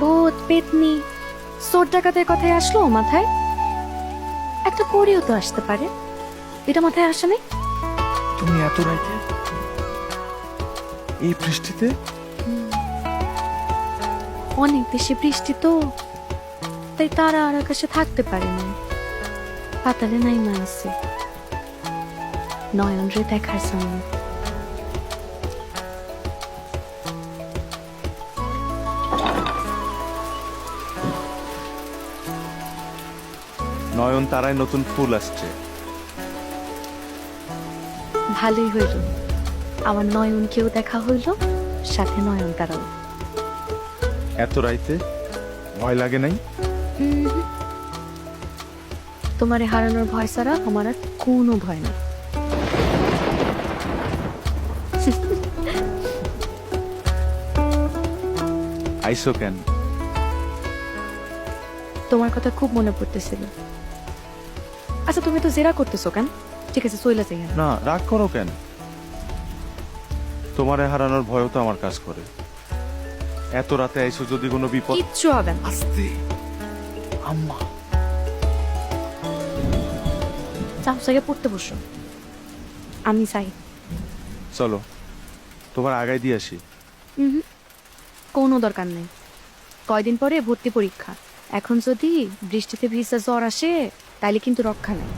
ভূত পেতনি। চোর ডাকাতের কথাই আসলো মাথায়? একটা পরেও তো আসতে পারে। এটা মাথায় আসে নাই? তুমি এত রাইতে এই বৃষ্টিতে? অনেক বেশি বৃষ্টি তো তাই তারা আর আকাশে থাকতে পারে না পাতালে নাই মানছে নয়ন রে দেখার জন্য। নয়ন তারায় নতুন ফুল আসছে। ভালোই হইল। আমার নয়নকেও দেখা হইল সাথে নয়ন তারাও। এত রাইতে ভয় লাগে নাই? তোমারে হারানোর ভয় ছাড়া আমার আর কোনো ভয় নেই। আইসো কেন? তোমার কথা খুব মনে পড়তেছিল। আচ্ছা তুমি তো জেরা করতেছো কেন? ঠিক আছে চইলা যাই না রাগ করো কেন? তোমারে হারানোর ভয়ও তো আমার কাজ করে। এত রাতে আইসো যদি কোনো বিপদ কিচ্ছু হবে না। আস্তে। আম্মা। চাপ জায়গায় পড়তে বসো। আমি চাই চলো তোমার আগায় দিয়ে আসি। কোনো দরকার নেই। কয়দিন পরে ভর্তি পরীক্ষা। এখন যদি বৃষ্টিতে ভিজা জ্বর আসে তাইলে কিন্তু রক্ষা নেই।